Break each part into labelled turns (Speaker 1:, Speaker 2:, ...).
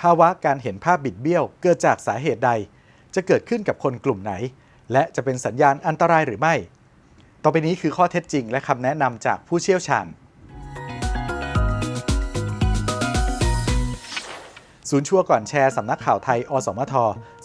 Speaker 1: ภาวะการเห็นภาพบิดเบี้ยว เกิดจากสาเหตุใด จะเกิดขึ้นกับคนกลุ่มไหน และจะเป็นสัญญาณอันตรายหรือไม่ ต่อไปนี้คือข้อเท็จจริงและคำแนะนำจากผู้เชี่ยวชาญ ศูนย์ชัวร์ก่อนแชร์สำนักข่าวไทย อสมท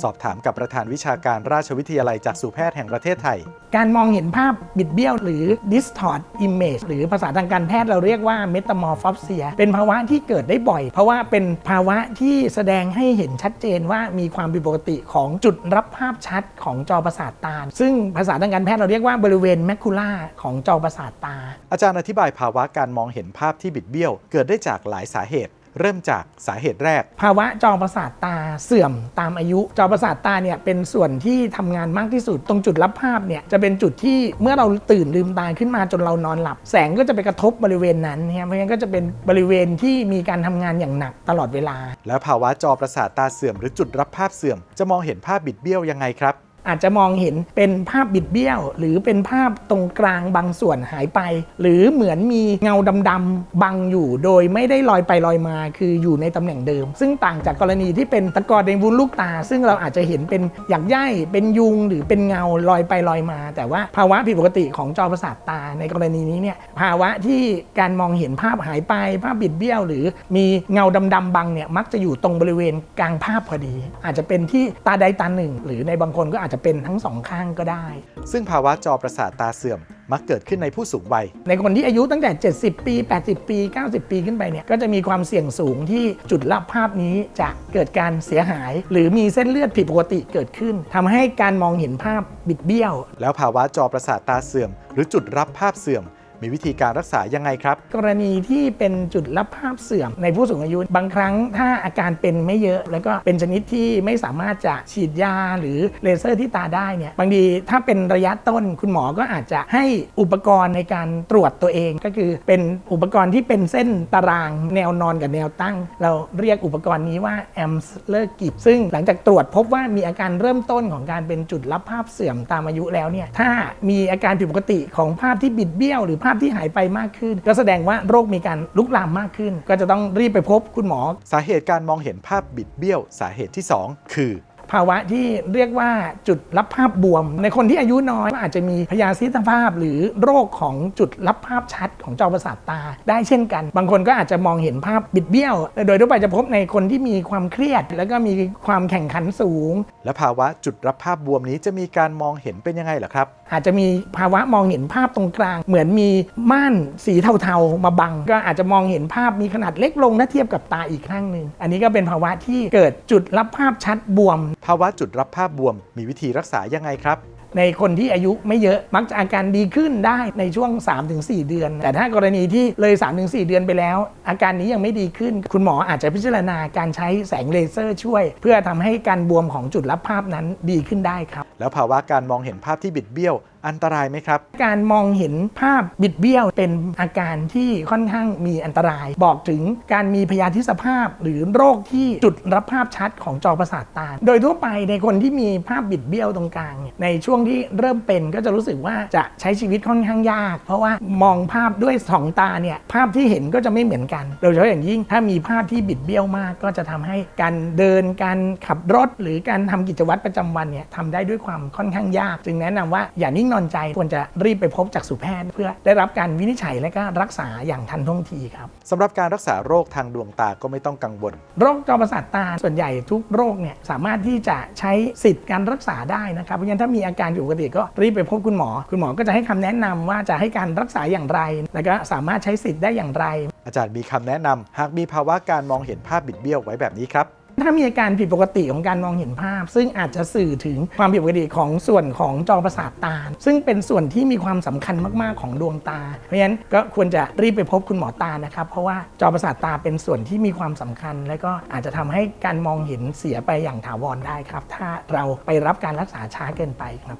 Speaker 1: สอบถามกับประธานวิชาการราชวิทยาลัยจากสู่แพทย์แห่งประเทศไทย
Speaker 2: การมองเห็นภาพบิดเบี้ยวหรือ distort image หรือภาษาทางการแพทย์เราเรียกว่า metamorphopsia เป็นภาวะที่เกิดได้บ่อย เพราะว่าเป็นภาวะที่แสดงให้เห็นชัดเจนว่ามีความผิดปกติของจุดรับภาพชัดของจอประสาทตา ซึ่งภาษาทางการแพทย์เราเรียกว่าบริเวณแมคคูล่าของจอประสาทตา
Speaker 1: อาจารย์อธิบายภาวะการมองเห็นภาพที่บิดเบี้ยว เกิดได้จากหลายสาเหตุ เริ่มจากสาเหตุแรก
Speaker 2: ภาวะจอประสาทตาเสื่อมตามอายุ จอประสาทตาเนี่ยเป็นส่วนที่ทำงานมากที่สุด ตรงจุดรับภาพเนี่ยจะเป็นจุดที่เมื่อเราตื่นลืมตาขึ้นมาจนเรานอนหลับ แสงก็จะไปกระทบบริเวณนั้นเนี่ยเพราะฉะนั้นก็จะเป็นบริเวณที่มีการทำงานอย่างหนักตลอดเวลา
Speaker 1: แล้วภาวะจอประสาทตาเสื่อมหรือจุดรับภาพเสื่อม จะมองเห็นภาพบิดเบี้ยวยังไงครับ
Speaker 2: อาจจะมองเห็นเป็นภาพบิดเบี้ยว หรือเป็นภาพตรงกลางบางส่วนหายไป หรือเหมือนมีเงาดำๆบังอยู่ โดยไม่ได้ลอยไปลอยมา คืออยู่ในตำแหน่งเดิม ซึ่งต่างจากกรณีที่เป็นตะกอนในวุ้นลูกตา ซึ่งเราอาจจะเห็นเป็นหยักใยเป็นยุง หรือเป็นเงาลอยไปลอยมา แต่ว่าภาวะผิดปกติของจอประสาทตาในกรณีนี้เนี่ยภาวะที่การมองเห็นภาพหายไป ภาพบิดเบี้ยว หรือมีเงาดำๆบังเนี่ยมักจะอยู่ตรงบริเวณกลางภาพพอดี อาจจะเป็นที่ตาใดตาหนึ่ง หรือในบางคนก็อาจจะเป็นทั้งสองข้างก็ได้
Speaker 1: ซึ่งภาวะจอประสาทตาเสื่อมมักเกิดขึ้นในผู้สูงวัย
Speaker 2: ในคนที่อายุตั้งแต่ 70 ปี 80 ปี 90 ปีขึ้นไปเนี่ย ก็จะมีความเสี่ยงสูงที่จุดรับภาพนี้จะเกิดการเสียหาย หรือมีเส้นเลือดผิดปกติเกิดขึ้นทำให้การมองเห็นภาพบิดเบี้ยว
Speaker 1: แล้วภาวะจอประสาทตาเสื่อม หรือจุดรับภาพเสื่อม มีวิธีการรักษายังไงครับ
Speaker 2: กรณีที่เป็นจุดรับภาพเสื่อมในผู้สูงอายุ บางครั้งถ้าอาการเป็นไม่เยอะ แล้วก็เป็นชนิดที่ไม่สามารถจะฉีดยาหรือเลเซอร์ที่ตาได้เนี่ยบางทีถ้าเป็นระยะต้นคุณหมอก็อาจจะให้อุปกรณ์ในการตรวจตัวเองก็คือเป็นอุปกรณ์ที่เป็นเส้นตารางแนวนอนกับแนวตั้ง เราเรียกอุปกรณ์นี้ว่าแอมส์เลอร์กิบซึ่งหลังจากตรวจพบว่ามีอาการเริ่มต้นของการเป็นจุดรับภาพเสื่อมตามอายุแล้วเนี่ยถ้ามีอาการผิดปกติของภาพที่บิดเบี้ยวหรือภาพพที่หายไปมากขึ้น ก็แสดงว่าโรคมีการลุกลามมากขึ้น ก็จะต้องรีบไปพบคุณหมอ
Speaker 1: สาเหตุการมองเห็นภาพบิดเบี้ยว สาเหตุที่ 2 คือ
Speaker 2: ภาวะที่เรียกว่าจุดรับภาพบวม ในคนที่อายุน้อยก็อาจจะมีพยาธิทางภาพ หรือโรคของจุดรับภาพชัดของจอประสาทตาได้เช่นกัน บางคนก็อาจจะมองเห็นภาพบิดเบี้ยว โดยทั่วไปจะพบในคนที่มีความเครียด แล้วก็มีความแข่งขันสูง
Speaker 1: และภาวะจุดรับภาพบวมนี้จะมีการมองเห็นเป็นยังไงเหรอครับ
Speaker 2: อาจจะมีภาวะมองเห็นภาพตรงกลาง เหมือนมีม่านสีเทาๆมาบัง ก็อาจจะมองเห็นภาพมีขนาดเล็กลงถ้าเทียบกับตาอีกข้างหนึ่งอันนี้ก็เป็นภาวะที่เกิดจุดรับภาพชัดบวม
Speaker 1: ภาวะจุดรับภาพบวม มีวิธีรักษายังไงครับ
Speaker 2: ในคนที่อายุไม่เยอะมักจะอาการดีขึ้นได้ในช่วง 3-4 เดือน แต่ถ้ากรณีที่เลย 3-4 เดือนไปแล้ว อาการนี้ยังไม่ดีขึ้น คุณหมออาจจะพิจารณาการใช้แสงเลเซอร์ช่วย เพื่อทำให้การบวมของจุดรับภาพนั้นดีขึ้นได้ครับ
Speaker 1: แล้วภาวะการมองเห็นภาพที่บิดเบี้ยว อันตรายไหมครับ
Speaker 2: การมองเห็นภาพบิดเบี้ยวเป็นอาการที่ค่อนข้างมีอันตราย บอกถึงการมีพยาธิสภาพ หรือโรคที่จุดรับภาพชัดของจอประสาทตา โดยทั่วไปในคนที่มีภาพบิดเบี้ยวตรงกลางเนี่ยในช่วงที่เริ่มเป็นก็จะรู้สึกว่าจะใช้ชีวิตค่อนข้างยาก เพราะว่ามองภาพด้วยสองตาเนี่ยภาพที่เห็นก็จะไม่เหมือนกันโดยเฉพาะอย่างยิ่งถ้ามีภาพที่บิดเบี้ยวมาก ก็จะทำให้การเดินการขับรถ หรือการทำกิจวัตรประจำวันเนี่ยทำได้ด้วยความค่อนข้างยาก จึงแนะนำว่าอย่านิ่งนอนใจควรจะรีบไปพบจักษุแพทย์ เพื่อได้รับการวินิจฉัยและก็รักษาอย่างทันท่วงทีครับ
Speaker 1: สำหรับการรักษาโรคทางดวงตาก็ไม่ต้องกังวล
Speaker 2: โรคจอประสาทตาส่วนใหญ่ทุกโรคเนี่ยสามารถที่จะใช้สิทธิ์การรักษาได้นะครับ เพราะฉะนั้นถ้ามีอาการผิดปกติก็รีบไปพบคุณหมอ คุณหมอก็จะให้คำแนะนำว่าจะให้การรักษาอย่างไร แล้วก็สามารถใช้สิทธิ์ได้อย่างไร
Speaker 1: อาจารย์มีคำแนะนำหากมีภาวะการมองเห็นภาพบิดเบี้ยวไว้แบบนี้ครับ
Speaker 2: ถ้ามีอาการผิดปกติของการมองเห็นภาพ ซึ่งอาจจะสื่อถึงความผิดปกติของส่วนของจอประสาทตา ซึ่งเป็นส่วนที่มีความสำคัญมากๆของดวงตา เพราะฉะนั้นก็ควรจะรีบไปพบคุณหมอตานะครับ เพราะว่าจอประสาทตาเป็นส่วนที่มีความสำคัญ และก็อาจจะทำให้การมองเห็นเสียไปอย่างถาวรได้ครับ ถ้าเราไปรับการรักษาช้าเกินไปครับ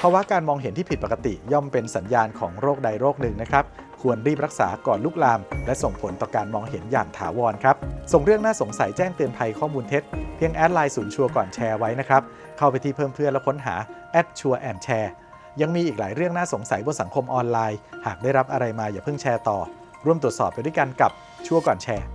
Speaker 1: ภาวะการมองเห็นที่ผิดปกติย่อมเป็นสัญญาณของโรคใดโรคหนึ่งนะครับ ควรรีบรักษาก่อนลุกลาม และส่งผลต่อการมองเห็นอย่างถาวรครับ ส่งเรื่องน่าสงสัยแจ้งเตือนภัยข้อมูลเท็จ เพียงแอดไลน์ศูนย์ชัวก่อนแชร์ไว้นะครับ เข้าไปที่เพิ่มเพื่อนแล้วค้นหาแอดชัวแอนแชร์ยังมีอีกหลายเรื่องน่าสงสัยบนสังคมออนไลน์ หากได้รับอะไรมาอย่าเพิ่งแชร์ต่อ ร่วมตรวจสอบไปด้วยกันกับชัวก่อนแชร์